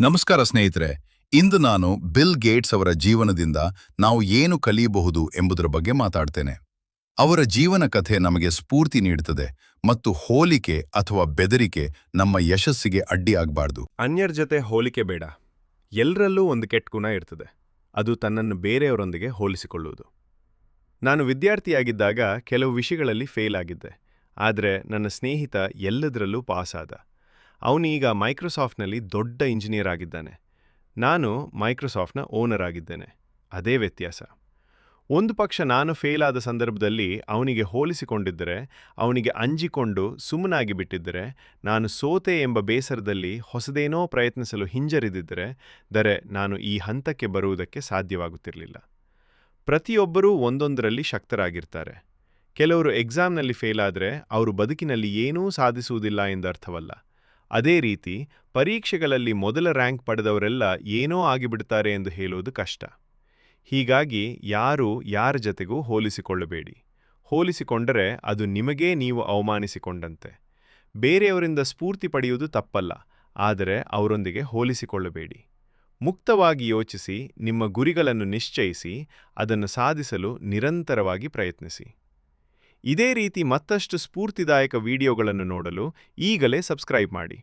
ನಮಸ್ಕಾರ ಸ್ನೇಹಿತರೆ, ಇಂದು ನಾನು ಬಿಲ್ ಗೇಟ್ಸ್ ಅವರ ಜೀವನದಿಂದ ನಾವು ಏನು ಕಲಿಯಬಹುದು ಎಂಬುದರ ಬಗ್ಗೆ ಮಾತಾಡ್ತೇನೆ. ಅವರ ಜೀವನ ಕಥೆ ನಮಗೆ ಸ್ಫೂರ್ತಿ ನೀಡುತ್ತದೆ ಮತ್ತು ಹೋಲಿಕೆ ಅಥವಾ ಬೆದರಿಕೆ ನಮ್ಮ ಯಶಸ್ಸಿಗೆ ಅಡ್ಡಿಯಾಗಬಾರ್ದು ಅನ್ಯರ ಜೊತೆ ಹೋಲಿಕೆ ಬೇಡ. ಎಲ್ಲರಲ್ಲೂ ಒಂದು ಕೆಟ್ಟ ಗುಣ ಇರ್ತದೆ. ಅದು ತನ್ನನ್ನು ಬೇರೆಯವರೊಂದಿಗೆ ಹೋಲಿಸಿಕೊಳ್ಳುವುದು. ನಾನು ವಿದ್ಯಾರ್ಥಿಯಾಗಿದ್ದಾಗ ಕೆಲವು ವಿಷಯಗಳಲ್ಲಿ ಫೇಲ್ ಆಗಿದ್ದೆ. ಆದರೆ ನನ್ನ ಸ್ನೇಹಿತ ಎಲ್ಲದರಲ್ಲೂ ಪಾಸ್ ಆದ. ಅವನೀಗ ಮೈಕ್ರೋಸಾಫ್ಟ್ನಲ್ಲಿ ದೊಡ್ಡ ಇಂಜಿನಿಯರ್ ಆಗಿದ್ದಾನೆ. ನಾನು ಮೈಕ್ರೋಸಾಫ್ಟ್ನ ಓನರ್ ಆಗಿದ್ದೇನೆ. ಅದೇ ವ್ಯತ್ಯಾಸ. ಒಂದು ಪಕ್ಷ ನಾನು ಫೇಲ್ ಆದ ಸಂದರ್ಭದಲ್ಲಿ ಅವನಿಗೆ ಹೋಲಿಸಿಕೊಂಡಿದ್ದರೆ, ಅವನಿಗೆ ಅಂಜಿಕೊಂಡು ಸುಮ್ಮನಾಗಿ ಬಿಟ್ಟಿದ್ದರೆ, ನಾನು ಸೋತೆ ಎಂಬ ಬೇಸರದಲ್ಲಿ ಹೊಸದೇನೋ ಪ್ರಯತ್ನಿಸಲು ಹಿಂಜರಿದಿದ್ದರೆ, ದರೆ ನಾನು ಈ ಹಂತಕ್ಕೆ ಬರುವುದಕ್ಕೆ ಸಾಧ್ಯವಾಗುತ್ತಿರಲಿಲ್ಲ. ಪ್ರತಿಯೊಬ್ಬರೂ ಒಂದೊಂದರಲ್ಲಿ ಶಕ್ತರಾಗಿರ್ತಾರೆ. ಕೆಲವರು ಎಕ್ಸಾಮ್ನಲ್ಲಿ ಫೇಲ್ ಆದರೆ, ಅವರು ಬದುಕಿನಲ್ಲಿ ಏನೂ ಸಾಧಿಸುವುದಿಲ್ಲ ಎಂದರ್ಥವಲ್ಲ. ಅದೇ ರೀತಿ ಪರೀಕ್ಷೆಗಳಲ್ಲಿ ಮೊದಲ ರ್ಯಾಂಕ್ ಪಡೆದವರೆಲ್ಲ ಏನೋ ಆಗಿಬಿಡ್ತಾರೆ ಎಂದು ಹೇಳುವುದು ಕಷ್ಟ. ಹೀಗಾಗಿ ಯಾರೂ ಯಾರ ಜತೆಗೂ ಹೋಲಿಸಿಕೊಳ್ಳಬೇಡಿ. ಹೋಲಿಸಿಕೊಂಡರೆ ಅದು ನಿಮಗೇ ನೀವು ಅವಮಾನಿಸಿಕೊಂಡಂತೆ. ಬೇರೆಯವರಿಂದ ಸ್ಫೂರ್ತಿ ಪಡೆಯುವುದು ತಪ್ಪಲ್ಲ, ಆದರೆ ಅವರೊಂದಿಗೆ ಹೋಲಿಸಿಕೊಳ್ಳಬೇಡಿ. ಮುಕ್ತವಾಗಿ ಯೋಚಿಸಿ, ನಿಮ್ಮ ಗುರಿಗಳನ್ನು ನಿಶ್ಚಯಿಸಿ, ಅದನ್ನು ಸಾಧಿಸಲು ನಿರಂತರವಾಗಿ ಪ್ರಯತ್ನಿಸಿ. ಇದೇ ರೀತಿ ಮತ್ತಷ್ಟು ಸ್ಫೂರ್ತಿದಾಯಕ ವಿಡಿಯೋಗಳನ್ನು ನೋಡಲು ಈಗಲೇ ಸಬ್ಸ್ಕ್ರೈಬ್ ಮಾಡಿ.